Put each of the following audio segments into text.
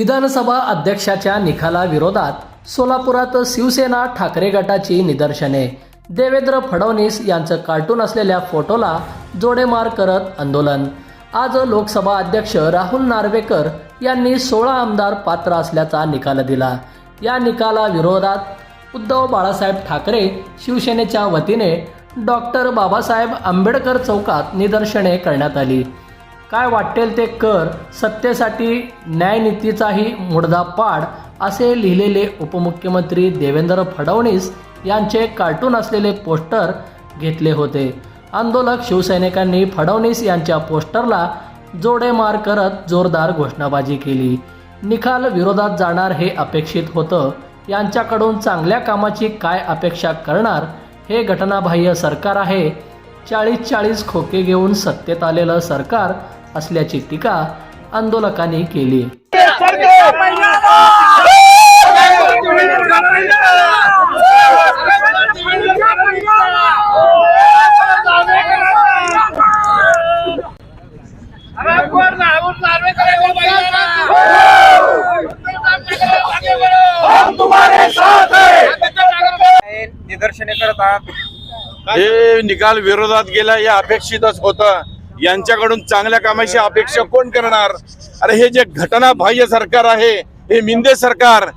विधानसभा अध्यक्षाच्या निकालाविरोधात सोलापुरात शिवसेना ठाकरे गटाची निदर्शने. देवेंद्र फडणवीस यांचं कार्टून असलेल्या फोटोला जोडेमार करत आंदोलन. आज लोकसभा अध्यक्ष राहुल नार्वेकर यांनी सोळा आमदार पात्र असल्याचा निकाल दिला. या निकालाविरोधात उद्धव बाळासाहेब ठाकरे शिवसेनेच्या वतीने डॉक्टर बाबासाहेब आंबेडकर चौकात निदर्शने करण्यात आली. काय वाटेल ते कर. सत्तेसाठी न्यायनीतीचाही मुडदा पाड असे लिहिलेले उपमुख्यमंत्री देवेंद्र फडणवीस यांचे कार्टून असलेले पोस्टर घेतले होते. आंदोलक शिवसैनिकांनी फडणवीस यांच्या पोस्टरला जोडेमार करत जोरदार घोषणाबाजी केली. निकाल विरोधात जाणार हे अपेक्षित होतं. यांच्याकडून चांगल्या कामाची काय अपेक्षा करणार? हे घटनाबाह्य सरकार आहे. चाळीस चाळीस खोके घेऊन सत्तेत आलेलं सरकार असल्याची टीका आंदोलकांनी केली. निदर्शने करत आहात हे निकाल विरोधात गेला हे अपेक्षितच होतं. यांच्याकडून चांगल्या कामाची अपेक्षा कोण करणार? अरे हे जे घटना बाह्य सरकार आहे हे मिंदे सरकार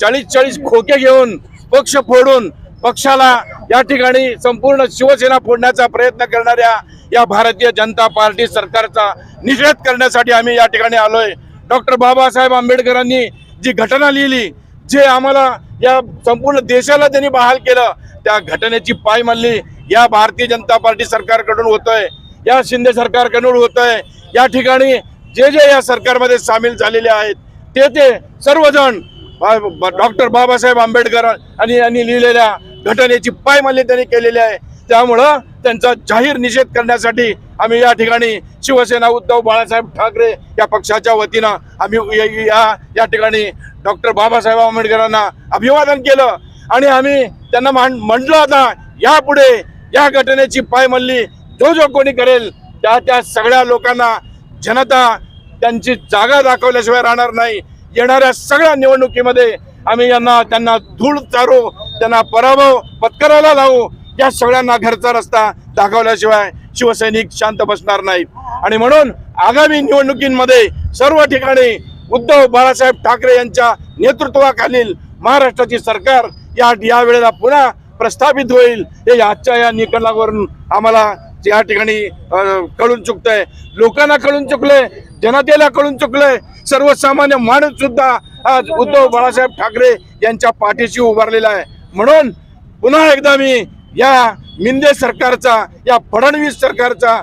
चाळीस चाळीस खोके घेऊन पक्ष फोडून पक्षाला या ठिकाणी संपूर्ण शिवसेना फोडण्याचा प्रयत्न करणाऱ्या या भारतीय जनता पार्टी सरकारचा निषेध करण्यासाठी आम्ही या ठिकाणी आलोय. डॉक्टर बाबासाहेब आंबेडकरांनी जी घटना लिहिली जे आम्हाला या संपूर्ण देशाला त्यांनी बहाल केलं त्या घटनेची पाय मानली या भारतीय जनता पार्टी सरकारकडून होतोय. या शिंदे सरकारकडून आहे. या ठिकाणी जे जे या सरकारमध्ये सामील झालेले आहेत ते ते सर्वजण डॉक्टर बाबासाहेब आंबेडकर आणि यांनी लिहिलेल्या घटनेची पायमाली त्यांनी केलेली आहे. त्यामुळं त्यांचा जाहीर निषेध करण्यासाठी आम्ही या ठिकाणी शिवसेना उद्धव बाळासाहेब ठाकरे या पक्षाच्या वतीनं आम्ही या- या ठिकाणी डॉक्टर बाबासाहेब आंबेडकरांना अभिवादन केलं. आणि आम्ही त्यांना मान- म्हणलं आता यापुढे या घटनेची पायमल्ली जो जो कोणी करेल त्या त्या सगळ्या लोकांना जनता त्यांची जागा दाखवल्याशिवाय राहणार नाही. येणाऱ्या सगळ्या निवडणुकीमध्ये आम्ही यांना त्यांना धूळ चारू त्यांना पराभव पत्करायला लावू या सगळ्यांना घरचा रस्ता दाखवल्याशिवाय शिवसैनिक शांत बसणार नाहीत. आणि म्हणून आगामी निवडणुकीमध्ये सर्व ठिकाणी उद्धव बाळासाहेब ठाकरे यांच्या नेतृत्वाखालील महाराष्ट्राची सरकार या या वेळेला पुन्हा प्रस्थापित होईल हे आजच्या या निकालावरून आम्हाला या ठिकाणी कळून चुकतंय. लोकांना कळून चुकलंय जनतेला कळून चुकलंय. सर्वसामान्य माणूस सुद्धा आज उद्धव बाळासाहेब ठाकरे यांच्या पाठीशी उभारलेला आहे. म्हणून पुन्हा एकदा मी या मिंदे सरकारचा या फडणवीस सरकारचा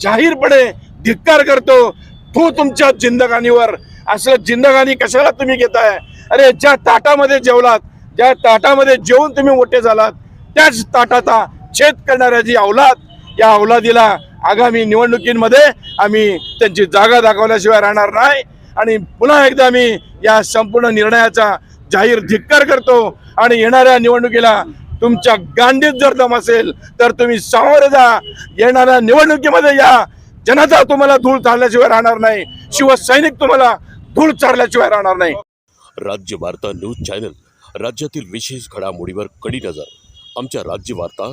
जाहीरपणे धिक्कार करतो. तू तुमच्या जिंदगानीवर असं जिंदगानी कशाला तुम्ही घेताय? अरे ज्या ताटामध्ये जेवलात ज्या ताटामध्ये जेवून तुम्ही मोठे झालात त्याच ताटाचा छेद करणाऱ्या जी अवलाद या औलादीला आगामी निवडणुकींमध्ये आम्ही त्यांची जागा दाखवल्याशिवाय राहणार नाही. आणि पुन्हा एकदा मी या संपूर्ण निर्णयाचा जाहीर धिक्कार करतो आणि येणाऱ्या निवडणुकीला तुमच्या गांडीत जर दम असेल तर तुम्ही सामोरे जा. येणाऱ्या निवडणुकीमध्ये या. जनता तुम्हाला धूळ चालल्याशिवाय राहणार नाही. शिवसैनिक तुम्हाला धूळ चालल्याशिवाय राहणार नाही. राज्य वार्ता न्यूज चॅनल राज्यातील विशेष घडामोडीवर कडी नजर. आमच्या राज्य वार्ता